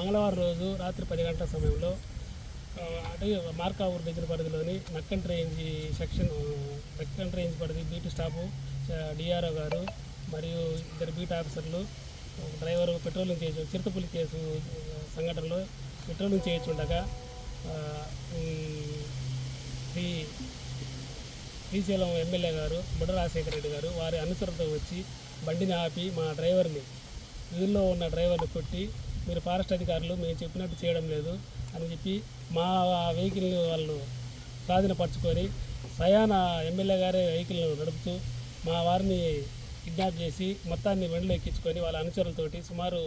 మంగళవారం రోజు రాత్రి పది గంటల సమయంలో అటు మార్కావూరు దగ్గర పరిధిలోని Nakkan range section Nakkan range పరిధి బీటీ స్టాపు డిఆర్ఓ గారు మరియు ఇద్దరు బీట్ ఆఫీసర్లు డ్రైవరు డ్రైవర్ పెట్రోలింగ్ చేయొచ్చు చిరుతపులి కేసు సంఘటనలో పెట్రోలింగ్ చేయొచ్చుండగా శ్రీ శ్రీశైలం ఎమ్మెల్యే గారు బుడ్డ రాజశేఖర రెడ్డి గారు వారి అనుసరణతో వచ్చి బండిని ఆపి మా డ్రైవర్ని వీధిలో ఉన్న డ్రైవర్ని కొట్టి మీరు ఫారెస్ట్ అధికారులు మేము చెప్పినట్టు చేయడం లేదు అని చెప్పి మా వెహికల్ని వాళ్ళు స్వాధీనపరచుకొని సయాన ఎమ్మెల్యే గారే వెహికల్ను నడుపుతూ మా వారిని కిడ్నాప్ చేసి మొత్తాన్ని వెంటలో ఎక్కించుకొని వాళ్ళ అనుచరులతోటి సుమారు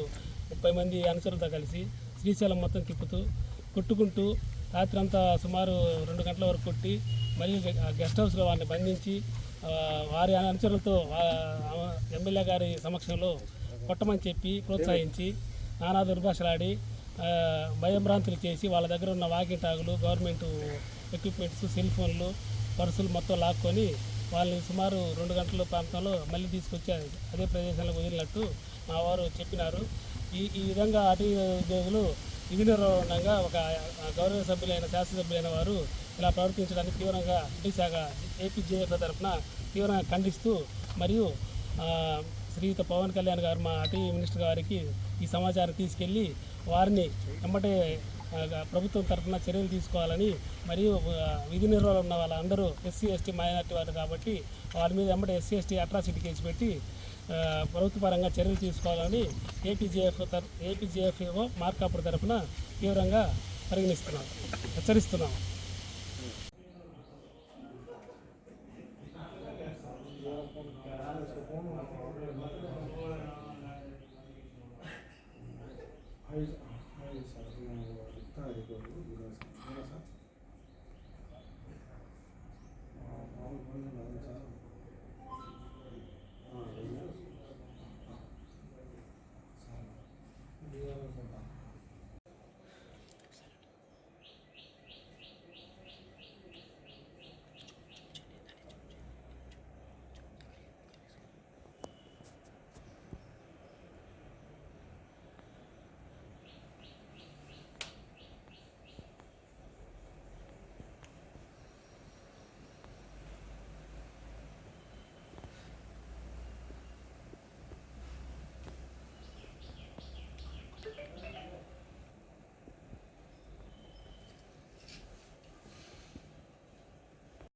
ముప్పై మంది అనుచరులతో కలిసి శ్రీశైలం మొత్తం తిప్పుతూ కొట్టుకుంటూ రాత్రంతా సుమారు రెండు గంటల వరకు కొట్టి మరియు గెస్ట్ హౌస్లో వారిని బంధించి ఆ, వారి అనుచరులతో ఎమ్మెల్యే గారి సమక్షంలో కొట్టమని చెప్పి ప్రోత్సహించి నానా దుర్భాషలాడి ఆ, భయభ్రాంతులు చేసి వాళ్ళ దగ్గర ఉన్న వాకి టాగులు గవర్నమెంట్ ఎక్విప్మెంట్స్ సెల్ ఫోన్లు పర్సులు మొత్తం లాక్కొని వాళ్ళని సుమారు రెండు గంటల ప్రాంతంలో మళ్ళీ తీసుకొచ్చి అదే ప్రదేశంలో వదిలినట్టు మా వారు చెప్పినారు. ఈ ఈ విధంగా అటవీ ఉద్యోగులు విధి ఉండగా ఒక గౌరవ సభ్యులైన శాసనసభ్యులైన వారు ఇలా ప్రవర్తించడానికి తీవ్రంగా అటవీ శాఖ ఏపీజేఎఫ్ తరఫున తీవ్రంగా ఖండిస్తూ మరియు శ్రీయుత పవన్ కళ్యాణ్ గారు మా అటవీ మినిస్టర్ గారికి ఈ సమాచారం తీసుకెళ్ళి వారిని వెంబటే ప్రభుత్వం తరఫున చర్యలు తీసుకోవాలని మరియు విధి నిర్వహణ ఉన్న వాళ్ళందరూ ఎస్సీ ఎస్టీ మైనార్టీ వారు కాబట్టి వారి మీద వెంబడి ఎస్సీ ఎస్టీ అట్రాసిటీ కేసు పెట్టి ప్రభుత్వపరంగా చర్యలు తీసుకోవాలని ఏపీజేఎఫ్ తర ఏపీజేఎఫ్ఓ మార్కాపురం తరఫున తీవ్రంగా పరిగణిస్తున్నాం హెచ్చరిస్తున్నాం. Sir sir